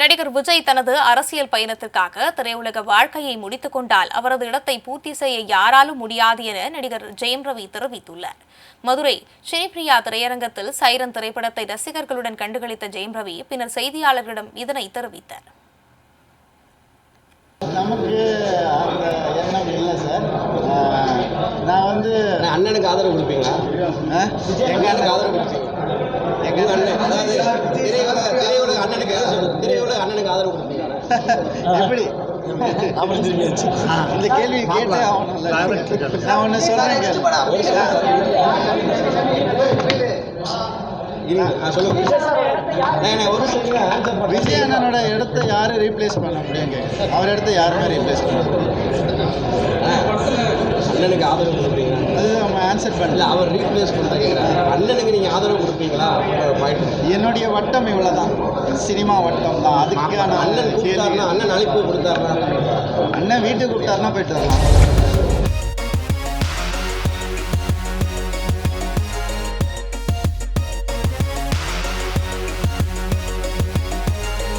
நடிகர் விஜய் தனது அரசியல் பயணத்திற்காக திரையுலக வாழ்க்கையை முடித்துக் கொண்டால் அவரது இடத்தை பூர்த்தி செய்ய யாராலும் முடியாது என நடிகர் ஜெயம் ரவி தெரிவித்துள்ளார். மதுரை ஸ்ரீபிரியா திரையரங்கத்தில் சைரன் திரைப்படத்தை ரசிகர்களுடன் கண்டுகளித்த ஜெயம் ரவி பின்னர் செய்தியாளர்களிடம் இதனை தெரிவித்தார். நமக்கு அந்த எண்ணம் இல்லை சார். நான் வந்து அண்ணா, அண்ணனுக்கு ஆதரவு கொடுப்பீங்களா? எங்களுக்கு ஆதரவு கொடுப்பீங்க? ஆதரவு எப்படி? இந்த கேள்வி கேட்டே ஆகணும்ல நான் ஒன்று சொல்கிறேன். விஜய் அண்ணனோட இடத்த யாரும் ரீப்ளேஸ் பண்ண முடியுங்க அவர் இடத்த யாருமே ரீப்ளேஸ் பண்ண அண்ணனுக்கு ஆதரவு கொடுப்பீங்களா? அது நம்ம ஆன்சர் பண்ணல. அவர் ரீப்ளேஸ் பண்ண அண்ணனுக்கு நீங்க ஆதரவு கொடுப்பீங்களா? என்னுடைய வட்டம் இவ்வளோதான் சினிமா வட்டம் தான். அதுக்கான அண்ணன் அண்ணன் அழைப்பு கொடுத்தாருன்னா? அண்ணன் வீட்டுக்கு கூப்பிட்டாருன்னா போயிட்டு வரலாம்.